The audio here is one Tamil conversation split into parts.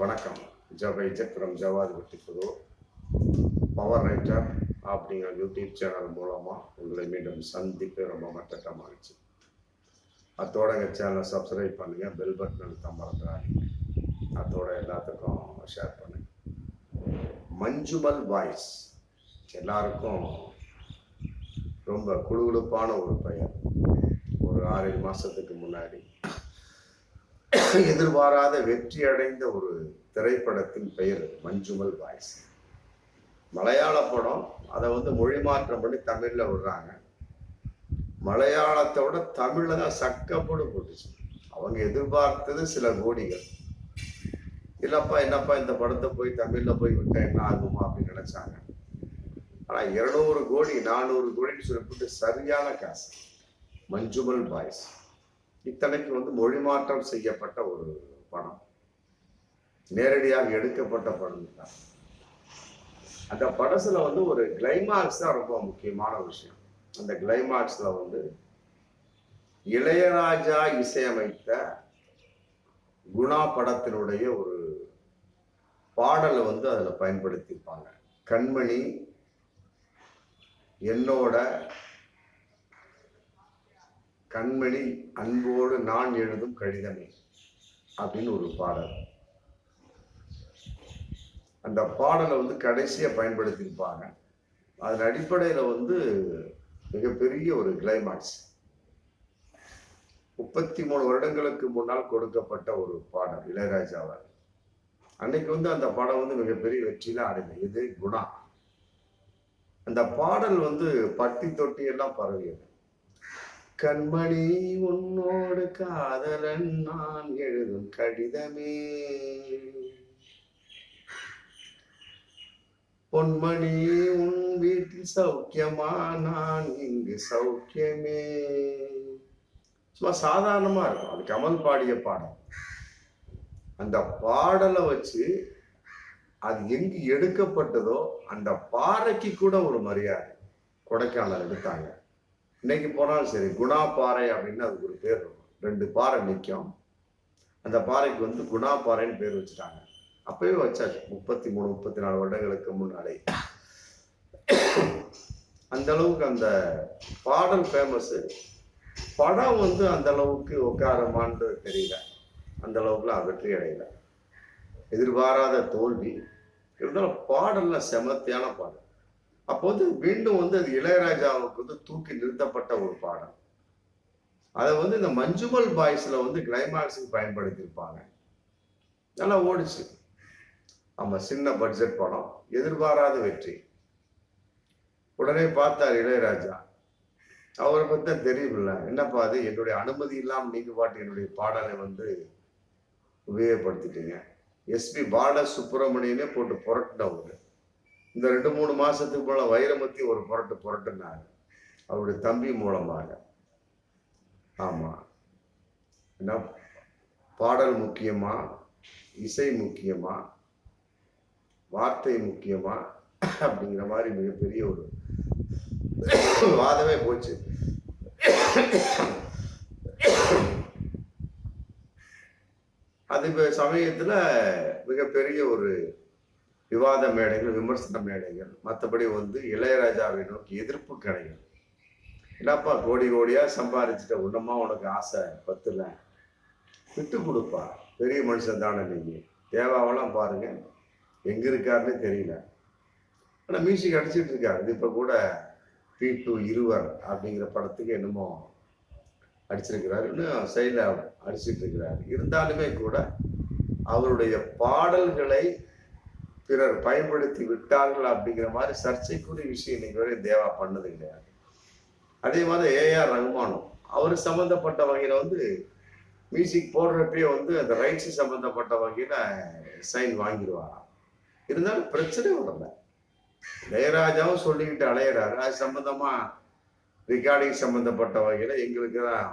வணக்கம். ஜவை ஜக்ரம் ஜவாதிபட்டி குழு புது. பவர் ரைட்டர் அப்படிங்கிற யூடியூப் சேனல் மூலமாக உங்களை மீண்டும் சந்திப்பு ரொம்ப மட்டக்க இருந்துச்சு அத்தோட எங்கள் சேனலை சப்ஸ்கிரைப் பண்ணுங்கள் பெல் பட்டன் அழுத்த மறந்துடாதீங்க. அத்தோட எல்லாத்துக்கும் ஷேர் பண்ணுங்க. மஞ்சுமல் வாய்ஸ் எல்லாருக்கும் ரொம்ப குழுகுழுப்பான ஒரு பெயர். ஒரு ஆறு மாதத்துக்கு முன்னாடி எதிர்பாராத வெற்றி அடைந்த ஒரு திரைப்படத்தின் பெயர் மஞ்சுமல் வாய்ஸ். மலையாள படம் அதை வந்து மொழி மாற்றம் பண்ணி தமிழில் விடுறாங்க. மலையாளத்தோட தமிழில் தான் சக்கப்போடு போட்டுச்சு. அவங்க எதிர்பார்த்தது சில கோடிகள். இல்லைப்பா என்னப்பா இந்த படத்தை போய் தமிழில் போய் விட்டா என்ன ஆகுமா அப்படின்னு நினச்சாங்க. ஆனால் இருநூறு கோடி நானூறு கோடின்னு சொல்லிவிட்டு சரியான காசு. மஞ்சுமல் பாய்ஸ் இத்தனைக்கு வந்து மொழி மாற்றம் செய்யப்பட்ட ஒரு படம். நேரடியாக எடுக்கப்பட்ட படம் தான். அந்த படத்துல வந்து ஒரு கிளைமாக்ஸ் தான் ரொம்ப முக்கியமான விஷயம். அந்த கிளைமாக்ஸ்ல வந்து இளையராஜா இசையமைத்த குணா படத்தினுடைய ஒரு பாடலை வந்து அதுல பயன்படுத்தியிருப்பாங்க. கண்மணி என்னோட கண்மணி அன்போடு நான் எழுதும் கடிதமே அப்படின்னு ஒரு பாடல். அந்த பாடலை வந்து கடைசியாக பயன்படுத்தியிருப்பாங்க. அதன் அடிப்படையில் வந்து மிகப்பெரிய ஒரு கிளைமாக்ஸ் முப்பத்தி மூணு வருடங்களுக்கு முன்னால் கொடுக்கப்பட்ட ஒரு பாடல் இளையராஜாவால் அன்னைக்கு வந்து அந்த படம் வந்து மிகப்பெரிய வெற்றியில அடைந்தது. இது குணா. அந்த பாடல் வந்து பட்டி தொட்டி எல்லாம் பரவியது. கண்மணி உன்னோடு காதலன் நான் எழுதும் கடிதமே. பொன்மணி உன் வீட்டில் சௌக்கியமா? நான் இங்கு சௌக்கியமே. சும்மா சாதாரணமா இருக்கும். அது கமல் பாடிய பாடல் அந்த பாடலை வச்சு அது எங்கு எடுக்கப்பட்டதோ அந்த பாறைக்கு கூட ஒரு மரியாதை. கொடைக்கானல் எடுத்தாங்க. இன்னைக்கு போனாலும் சரி குணா பாறை அப்படின்னு அதுக்கு ஒரு பேர் இருக்கும். ரெண்டு பாறை நிற்கும் அந்த பாறைக்கு வந்து குணா பாறைன்னு பேர் வச்சுட்டாங்க. அப்பவே வச்சாச்சு. முப்பத்தி மூணு முப்பத்தி நாலு வருடங்களுக்கு முன்னாலே அந்த அளவுக்கு அந்த பாடல் ஃபேமஸ் படம் வந்து அந்த அளவுக்கு உட்காரமான்னு தெரியல. அந்த அளவுக்குலாம் வெற்றி அடையல. எதிர்பாராத தோல்வி. இருந்தாலும் பாடல்ல செமத்தியான பாடல். அப்போது மீண்டும் வந்து அது இளையராஜாவுக்கு வந்து தூக்கி நிறுத்தப்பட்ட ஒரு பாடல். அதை வந்து இந்த மஞ்சுமல் பாய்ஸ்ல வந்து கிளைமாக்ஸுக்கு பயன்படுத்தியிருப்பாங்க. நல்லா ஓடிச்சு. ஆமா சின்ன பட்ஜெட் படம். எதிர்பாராத வெற்றி. உடனே பார்த்தார் இளையராஜா. அவரை பத்தி தான் என்னப்பா அது? என்னுடைய அனுமதி இல்லாமல் நீங்க பாட்டு என்னுடைய பாடலை வந்து உபயோகப்படுத்திட்டீங்க. எஸ்பி பால சுப்பிரமணியனே போட்டு புரட்டினவர். இந்த ரெண்டு மூணு மாசத்துக்கு போல வைரமத்தி ஒரு புரட்டு புரட்டுனாரு. அவருடைய தம்பி மூலமாக. ஆமா. என்ன? பாடல் முக்கியமா? இசை முக்கியமா? வார்த்தை முக்கியமா? அப்படிங்கிற மாதிரி மிகப்பெரிய ஒரு வாதமே போச்சு. அது சமயத்தில் சமயத்துல மிகப்பெரிய ஒரு விவாத மேடைகள் விமர்சன மேடைகள் மற்றபடி வந்து இளையராஜாவை நோக்கி எதிர்ப்பு கடைகள். என்னப்பா கோடி கோடியாக சம்பாதிச்சிட்ட உன்னமா உனக்கு ஆசை பத்துல. விட்டு கொடுப்பா பெரிய மனுஷன் தானே நீங்க தேவாவெல்லாம் பாருங்க எங்க இருக்காருன்னு தெரியல. ஆனால் மியூசிக் அடிச்சிட்டு இருக்காரு. இது இப்போ கூட பி டூ இருவர் அப்படிங்கிற படத்துக்கு என்னமோ அடிச்சிருக்கிறாரு. இன்னும் சைடில் அடிச்சிட்டு இருக்கிறாரு. இருந்தாலுமே கூட அவருடைய பாடல்களை பிறர் பயன்படுத்தி விட்டார்கள் அப்படிங்கிற மாதிரி சர்ச்சைக்குரிய விஷயம் இன்னைக்கு வரை தேவா பண்ணது கிடையாது. அதே மாதிரி ஏஆர் ரகுமானும் அவர் சம்பந்தப்பட்ட வகையில வந்து மியூசிக் போடுறப்பயே வந்து அந்த ரைட்ஸ் சம்பந்தப்பட்ட வகையில சைன் வாங்கிடுவாராம் இருந்தாலும் பிரச்சனை வரல. இளையராஜாவும் சொல்லிக்கிட்டு அலையிறாரு. அது சம்பந்தமா ரெக்கார்டிங் சம்பந்தப்பட்ட வகையில எங்களுக்கு தான்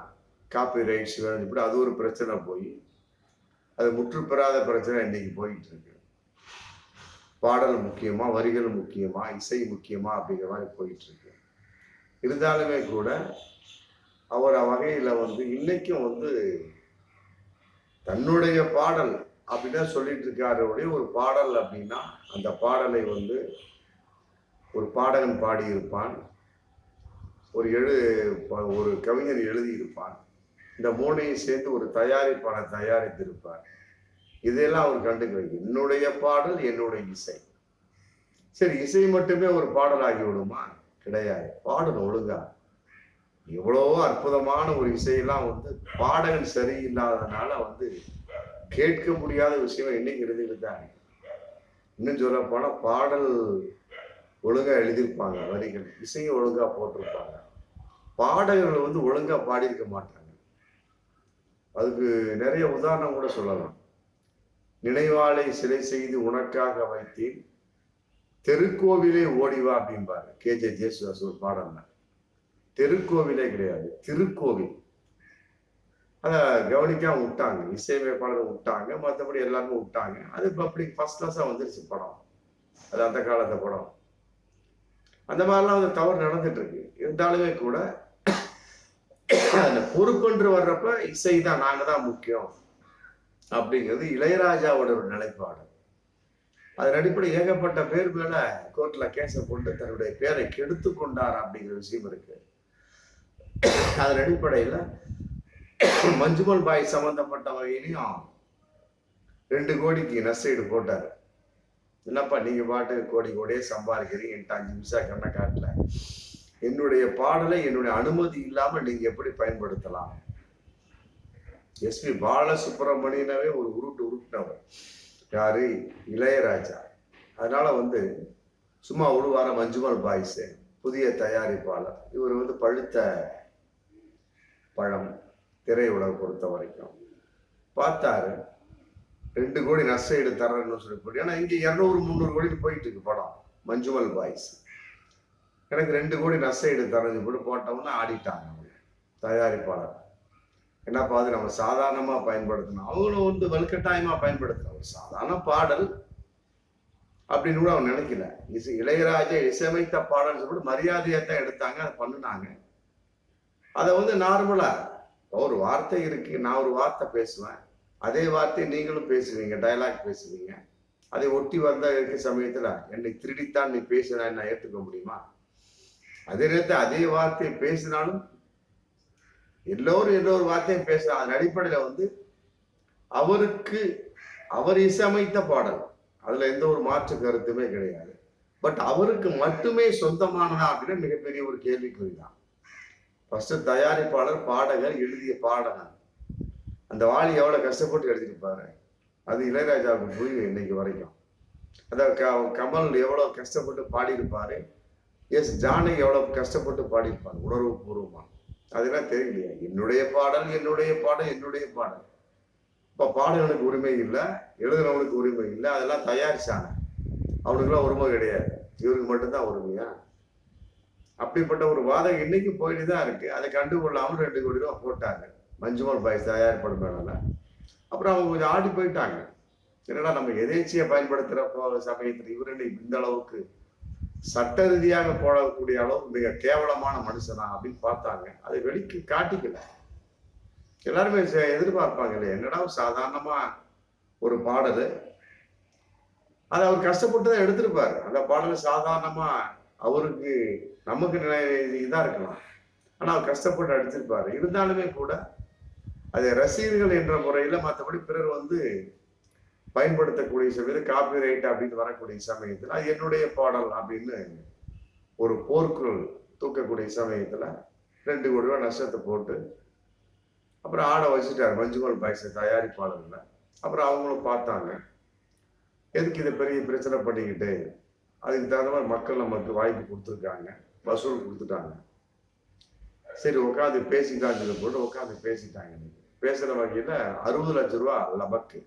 காப்பி ரைட்ஸ் வேணும் இப்படி அது ஒரு பிரச்சனை போய் அது முற்றுப்பெறாத பிரச்சனை இன்னைக்கு போயிட்டு இருக்கு. பாடல் முக்கியமா வரிகள் முக்கியமா இசை முக்கியமா அப்படிங்கிற மாதிரி போயிட்டு இருக்கு இருந்தாலுமே கூட அவர் வகையில வந்து இன்னைக்கும் வந்து தன்னுடைய பாடல் அப்படின்னா சொல்லிட்டு இருக்காரு ஒரு பாடல் அப்படின்னா அந்த பாடலை வந்து ஒரு பாடகன் பாடியிருப்பான். ஒரு எழு ப- ஒரு கவிஞர் எழுதியிருப்பான். இந்த மூணையும் சேர்ந்து ஒரு தயாரிப்பாளர் தயாரித்திருப்பார். இதையெல்லாம் அவர் கண்டுக்கிறது. என்னுடைய பாடல் என்னுடைய இசை. சரி இசை மட்டுமே ஒரு பாடல் ஆகிவிடுமா கிடையாது. பாடல் ஒழுங்கா. எவ்வளவோ அற்புதமான ஒரு இசையெல்லாம் வந்து பாடகன் சரியில்லாதனால வந்து கேட்க முடியாத விஷயம் இன்னைக்கு இருந்துகிட்டு தான் இன்னும் சொல்ல போனால் பாடல் ஒழுங்காக எழுதியிருப்பாங்க வரிகள். இசையும் ஒழுங்காக போட்டிருப்பாங்க. பாடகர்கள் வந்து ஒழுங்காக பாடியிருக்க மாட்டாங்க. அதுக்கு நிறைய உதாரணம் கூட சொல்லலாம். நினைவாலை சிலை செய்து உனக்காக வைத்தேன். தெருக்கோவிலே ஓடிவா அப்படிம்பாரு. கே. ஜே. ஜேசுதாஸ் ஒரு பாடல்ல தெருக்கோவிலே கிடையாது திருக்கோவில். அதை கவனிக்காம விட்டாங்க. இசையமைப்பாளர் விட்டாங்க மற்றபடி எல்லாருமே விட்டாங்க. அது இப்போ அப்படி ஃபர்ஸ்ட் கிளாஸாக வந்துருச்சு படம். அது அந்த காலத்து படம். அந்த மாதிரிலாம் வந்து தவறு நடந்துட்டு இருக்கு. இருந்தாலுமே கூட அந்த பொறுப்புன்று வர்றப்ப இசை தான் நாங்கள் தான் முக்கியம். அப்படிங்கிறது இளையராஜாவோட ஒரு நிலைப்பாடு. அதன் அடிப்படை ஏகப்பட்ட பேர் மேல கோர்ட்ல கேஸை போட்டு தன்னுடைய பேரை கெடுத்து கொண்டார் அப்படிங்கிற விஷயம் இருக்கு. அதன் அடிப்படையில மஞ்சுமல் பாய் சம்பந்தப்பட்ட வகையிலையும் ரெண்டு கோடிக்கு நஷ்டீடு போட்டாரு. என்னப்பா நீங்க பாட்டு கோடி கோடியே சம்பாதிக்கிறீங்க என்கிட்ட அஞ்சு நிமிஷம் கண்ணை காட்டல. என்னுடைய பாடலை என்னுடைய அனுமதி இல்லாமல் நீங்க எப்படி பயன்படுத்தலாம்? எஸ்பி பாலசுப்ரமணியனாவே ஒரு உருட்டு உருட்டினவர் யாரு? இளையராஜா. அதனால வந்து சும்மா ஒரு வாரம் மஞ்சுமல் பாய்ஸ் புதிய தயாரிப்பாளர். இவர் வந்து பழுத்த பழம் திரையுலக பொறுத்த வரைக்கும். பார்த்தாரு. ரெண்டு கோடி நஷ்ட ஈடு தரேன்னு சொல்லி ஏன்னா இங்கே இரநூறு முந்நூறு கோடிக்கு போயிட்டு இருக்கு படம் மஞ்சுமல் பாய்ஸ். எனக்கு ரெண்டு கோடி நஷ்ட ஈடு கூட போட்டு போட்டோம்னா ஆடிட்டாங்க தயாரிப்பாளர். என்னப்பா அது நம்ம சாதாரணமாக பயன்படுத்தணும். அவங்களும் வந்து வலுக்கட்டாயமாக பயன்படுத்தணும். ஒரு சாதாரண பாடல் அப்படின்னு கூட அவன் நினைக்கல. இசை இளையராஜா இசையமைத்த பாடல் சொல்லிட்டு மரியாதையை தான் எடுத்தாங்க அதை பண்ணினாங்க. அதை வந்து நார்மலாக ஒரு வார்த்தை இருக்கு நான் ஒரு வார்த்தை பேசுவேன். அதே வார்த்தை நீங்களும் பேசுவீங்க டயலாக் பேசுவீங்க. அதை ஒட்டி வந்த இருக்க சமயத்தில் என்னை திருடித்தான் நீ பேசினா நான் ஏற்றுக்க முடியுமா? அதே நேரத்தில் அதே வார்த்தையை பேசினாலும் எல்லோரும் எல்லோரு வார்த்தையும் பேசுறாங்க. அதன் அடிப்படையில வந்து அவருக்கு அவர் இசையமைத்த பாடல். அதுல எந்த ஒரு மாற்று கருத்துமே கிடையாது. பட் அவருக்கு மட்டுமே சொந்தமானதா அப்படின்னு மிகப்பெரிய ஒரு கேள்விக்குறி தான் ஃபர்ஸ்ட் தயாரிப்பாளர் பாடகர் எழுதிய பாடகர் அந்த வாலி எவ்வளவு கஷ்டப்பட்டு எழுதியிருப்பாரு அது இளையராஜாவுக்கு புரியும் இன்னைக்கு வரைக்கும். அத க- கமல் எவ்வளவு கஷ்டப்பட்டு பாடியிருப்பாரு. எஸ் ஜானகி எவ்வளவு கஷ்டப்பட்டு பாடியிருப்பாரு. உணர்வு பூர்வமா அதெல்லாம் தெரியலையா. என்னுடைய பாடல் என்னுடைய பாடல் என்னுடைய பாடல். இப்போ பாடல்களுக்கு உரிமை இல்லை எழுதுனவனுக்கு உரிமை இல்லை அதெல்லாம் தயாரிச்சாங்க. அவனுக்குலாம் உரிமை கிடையாது. இவருக்கு மட்டும்தான் உரிமையா? அப்படிப்பட்ட ஒரு வாதம் இன்னைக்கு போயிட்டு தான் இருக்கு. அதை கண்டுகொள்ளாமல் ரெண்டு கோடி ரூபா போட்டாங்க. மஞ்சுமல் பாய்ஸ் தயாரிப்படும் மேல அப்புறம் அவங்க கொஞ்சம் ஆடி போயிட்டாங்க. என்னடா நம்ம எதேச்சியை பயன்படுத்துகிற சமயத்தில் இவர் இந்த அளவுக்கு சட்ட ரீதியாக போடக்கூடிய அளவு மிக கேவலமான மனுஷனா அப்படின்னு பார்த்தாங்க. அதை வெளிக்கு காட்டிக்கல. எல்லாருமே எதிர்பார்ப்பாங்க இல்லையா? என்னடா சாதாரணமா ஒரு பாடல். அதை அவர் கஷ்டப்பட்டு தான் எடுத்திருப்பார். அந்த பாடலை சாதாரணமா அவருக்கு நமக்கு நினை- இதா இருக்கலாம். ஆனா அவர் கஷ்டப்பட்டு அடிச்சிருப்பாரு இருந்தாலுமே கூட அதை ரசிகர்கள் என்ற முறையில மற்றபடி பிறர் வந்து பயன்படுத்தக்கூடிய சமயத்தில் காப்பிரைட் அப்படின்னு வரக்கூடிய சமயத்தில் அது என்னுடைய பாடல் அப்படின்னு ஒரு போர்க்குள் தூக்கக்கூடிய சமயத்தில் ரெண்டு கோடி ரூபா நஷ்டத்தை போட்டு அப்புறம் ஆட வச்சுட்டார் மஞ்சுமல் பாய்ஸை தயாரிப்பாளர்ல அப்புறம் அவங்களும் பார்த்தாங்க. எதுக்கு இதை பெரிய பிரச்சனை பண்ணிக்கிட்டு? அதுக்கு தகுந்த மாதிரி மக்கள் நமக்கு வாய்ப்பு கொடுத்துருக்காங்க. வசூல் கொடுத்துட்டாங்க. சரி உட்காந்து பேசிட்டாங்க சொல்லி போட்டு உட்காந்து பேசிட்டாங்க. பேசுகிற வகையில் அறுபது லட்ச ரூபா லபக்கு.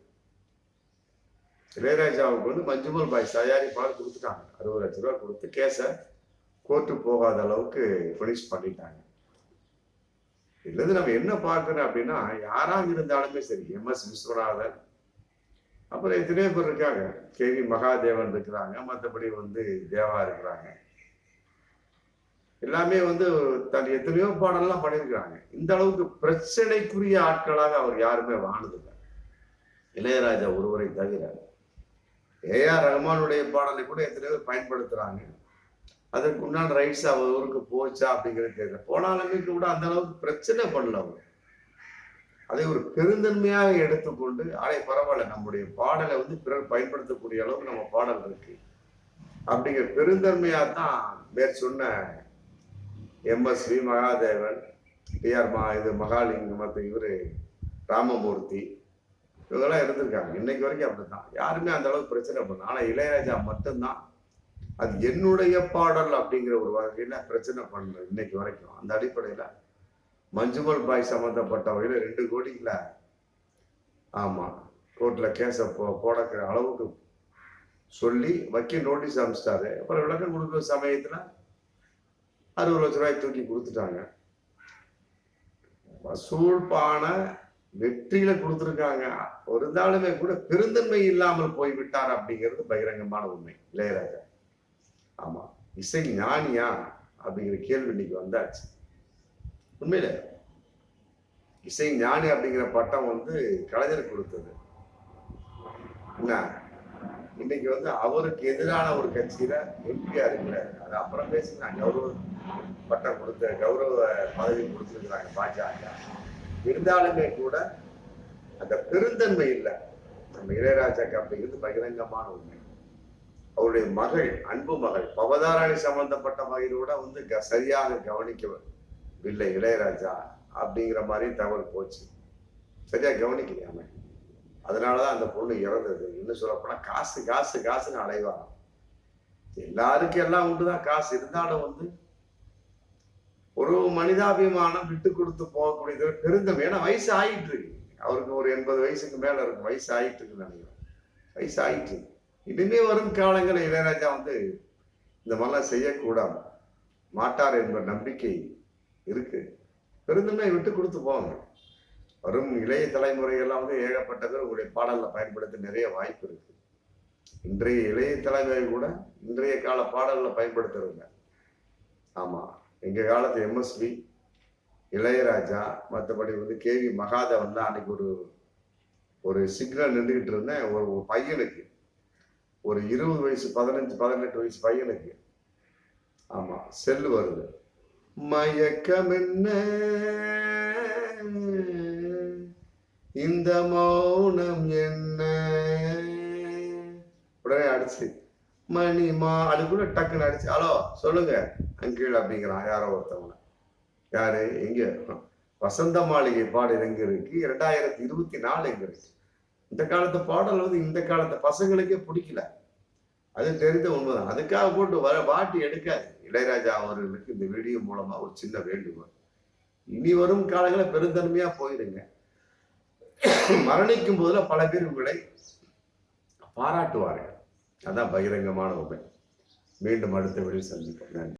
இளையராஜாவுக்கு வந்து மஞ்சுமல் பாய் தயாரிப்பாளர் கொடுத்துட்டாங்க. அறுபது லட்ச ரூபா கொடுத்து கேஸை கோர்ட்டு போகாத அளவுக்கு ஃபினிஷ் பண்ணிட்டாங்க. இதுல நம்ம என்ன பார்க்குறோம் அப்படின்னா யாராக இருந்தாலுமே சரி எம் எஸ் விஸ்வநாதன் அப்புறம் எத்தனையோ பேர் இருக்காங்க. கே வி மகாதேவன் இருக்கிறாங்க மற்றபடி வந்து தேவா இருக்கிறாங்க. எல்லாமே வந்து தன் எத்தனையோ பாடல்லாம் பண்ணியிருக்கிறாங்க. இந்த அளவுக்கு பிரச்சனைக்குரிய ஆட்களாக அவர் யாருமே வாழ்ந்ததில்லை. இளையராஜா ஒருவரை தவிர ஏஆர் ரஹ்மானுடைய பாடலை கூட எத்தனையோ பேர் பயன்படுத்துறாங்க. அதற்கு உண்டான ரைட்ஸ் அவருக்கு போச்சா அப்படிங்கிறது தெரியல. போனாலுமே கூட அந்த அளவுக்கு பிரச்சனை பண்ணல அவர் அதை ஒரு பெருந்தன்மையாக எடுத்துக்கொண்டு அடே பரவாயில்ல நம்முடைய பாடலை வந்து பிறர் பயன்படுத்தக்கூடிய அளவுக்கு நம்ம பாடல் இருக்கு. அப்படிங்கிற பெருந்தன்மையாக தான் மேற் சொன்ன எம்எஸ்வி மகாதேவன் டிஆர் மா இது மகாலிங்கம் மற்ற இவர் ராமமூர்த்தி இவங்கெல்லாம் இருந்திருக்காங்க. இன்னைக்கு வரைக்கும் அப்படித்தான். யாருமே அந்த அளவுக்கு பிரச்சனை பண்ணல. ஆனா இளையராஜா மட்டும்தான் அது என்னுடைய பாடல் அப்படிங்கிற ஒரு வகையில பிரச்சனை பண்ணல இன்னைக்கு வரைக்கும். அந்த அடிப்படையில மஞ்சுமல் பாய் சம்பந்தப்பட்ட வகையில ரெண்டு கோடிக்குல ஆமா கோர்ட்ல கேஸ போ போடக்கிற அளவுக்கு சொல்லி வக்கீல் நோட்டீஸ் அனுப்பிச்சிட்டாரு. அப்புறம் விளக்கம் கொடுக்குற சமயத்துல அறுபது லட்ச ரூபாய் தூக்கி கொடுத்துட்டாங்க. வசூல் வெற்றியில கொடுத்துருக்காங்க. ஒரு இருந்தாலுமே கூட பெருந்தன்மை இல்லாமல் போய்விட்டார் அப்படிங்கிறது பகிரங்கமான உண்மை. இளையராஜா. ஆமா. இசை ஞானியா அப்படிங்கிற கேள்வி இன்னைக்கு வந்தாச்சு. உண்மையில இசை ஞானி அப்படிங்கிற பட்டம் வந்து கலைஞர் கொடுத்தது. என்ன? இன்னைக்கு வந்து அவருக்கு எதிரான ஒரு கட்சியில எம்பியா இருக்கிற அது அப்புறம் பேசுனா கௌரவ பட்டம் கொடுத்த கௌரவ பதவி கொடுத்துருக்குறாங்க பாஜக. இருந்தாலுமே கூட அந்த பெருந்தன்மை இல்லை. நம்ம இளையராஜாக்கு அப்படிங்கிறது பகிரங்கமான உண்மை. அவருடைய மகள் அன்பு மகள் பவதாராணி சம்பந்தப்பட்ட மகளோட வந்து க- சரியாக கவனிக்கவில்லை இளையராஜா அப்படிங்கிற மாதிரி தகவல் போச்சு. சரியா கவனிக்கலையாம அதனாலதான் அந்த பொண்ணு இறந்தது. இன்னும் சொல்லப்போனா காசு காசு காசுன்னு அலைவாங்க எல்லாருக்கும் எல்லாம் உண்டுதான். காசு இருந்தாலும் வந்து ஒரு மனிதாபிமானம் விட்டு கொடுத்து போகக்கூடியது பெருந்தம் ஏன்னா வயசு ஆயிட்டு இருக்கு. அவருக்கு ஒரு எண்பது வயசுக்கு மேல இருக்கும். வயசு ஆயிட்டு இருக்குன்னு நினைக்கிறேன். வயசு ஆயிட்டு இருக்கு. இனிமே வரும் காலங்களில் இளையராஜா வந்து இந்த மாதிரிலாம் செய்யக்கூடாது. மாட்டார் என்ற நம்பிக்கை இருக்கு. பெருந்தன்மை விட்டு கொடுத்து போங்க. வரும் இளைய தலைமுறைகள்லாம் வந்து ஏகப்பட்ட பேர் உங்களுடைய பாடல்ல பயன்படுத்த நிறைய வாய்ப்பு இருக்கு. இன்றைய இளைய தலைமுறை கூட இன்றைய கால பாடல்ல பயன்படுத்துறதுங்க. ஆமா. எங்கள் காலத்து எம்எஸ்வி இளையராஜா மற்றபடி வந்து கேவி மகாதேவன் தான் அன்னைக்கு ஒரு ஒரு சிக்னல் நின்றுக்கிட்டு இருந்தேன் ஒரு பையனுக்கு. ஒரு இருபது வயசு பதினஞ்சு பதினெட்டு வயசு பையனுக்கு. ஆமாம் செல்லு வருது. மயக்கம் என்ன? இந்த மௌனம் என்ன? உடனே அடிச்சு. மணிமா அதுக்குள்ள டக்குன்னு அடிச்சு ஹலோ சொல்லுங்க. அங்கீழ் அப்படிங்கிறான். யாரோ ஒருத்தவங்க. யாரு? எங்க? வசந்த மாளிகை பாடல் எங்க இருக்கு? இரண்டாயிரத்தி இருபத்தி நாலு எங்க இருக்கு? இந்த காலத்து பாடல் வந்து இந்த காலத்து பசங்களுக்கே பிடிக்கல. அது தெரிந்த உண்மைதான். அதுக்காக போட்டு வர வாட்டி எடுக்காது. இளையராஜா அவர்களுக்கு இந்த வீடியோ மூலமா ஒரு சின்ன வேண்டுகோள். இனி வரும் காலங்களில் பெருந்தன்மையா போயிடுங்க. மரணிக்கும் போதுல பல பேர் உங்களை பாராட்டுவார்கள். அதான் பகிரங்கமான உண்மை மீண்டும் அடுத்த வழியில் சந்திப்போம். நன்றி.